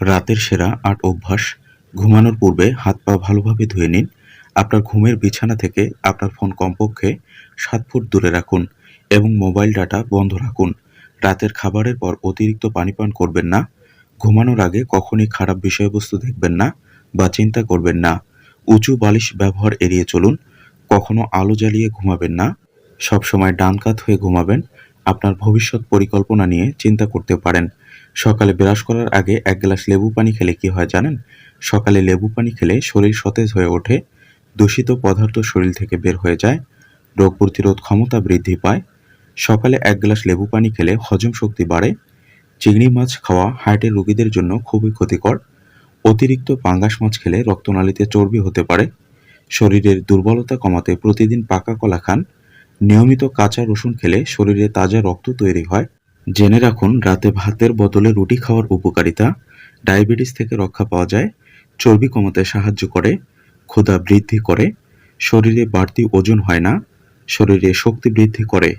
রাতের সেরা আট অভ্যাস। ঘুমানোর পূর্বে হাত পা ভালোভাবে ধুয়ে নিন। আপনার ঘুমের বিছানা থেকে আপনার ফোন কমপক্ষে সাত ফুট দূরে রাখুন এবং মোবাইল ডাটা বন্ধ রাখুন। রাতের খাবারের পর অতিরিক্ত পানি পান করবেন না। ঘুমানোর আগে কখনই খারাপ বিষয়বস্তু দেখবেন না বা চিন্তা করবেন না। উঁচু বালিশ ব্যবহার এড়িয়ে চলুন। কখনো আলো জ্বালিয়ে ঘুমাবেন না। সবসময় ডান কাত হয়ে ঘুমাবেন। আপনার ভবিষ্যৎ পরিকল্পনা নিয়ে চিন্তা করতে পারেন। সকালে ব্রাশ করার আগে এক গ্লাস লেবু পানি খেলে কি হয় জানেন? সকালে লেবু পানি খেলে শরীর সতেজ হয়ে ওঠে, দূষিত পদার্থ শরীর থেকে বের হয়ে যায়, রোগ প্রতিরোধ ক্ষমতা বৃদ্ধি পায়। সকালে এক গ্লাস লেবু পানি খেলে হজম শক্তি বাড়ে, চিংড়ি মাছ খাওয়া হার্টের রোগীদের জন্য খুবই ক্ষতিকর। অতিরিক্ত পাঙ্গাস মাছ খেলে রক্তনালীতে চর্বি হতে পারে, শরীরের দুর্বলতা কমাতে প্রতিদিন পাকা কলা খান। নিয়মিত কাঁচা রসুন খেলে শরীরে তাজা রক্ত তৈরি হয় জেনে রাখুন, রাতে ভাতের বদলে রুটি খাওয়ার উপকারিতা, ডায়াবেটিস থেকে রক্ষা পাওয়া যায়, চর্বি কমাতে সাহায্য করে, ক্ষুধা বৃদ্ধি করে, শরীরে বাড়তি ওজন হয় না, শরীরে শক্তি বৃদ্ধি করে।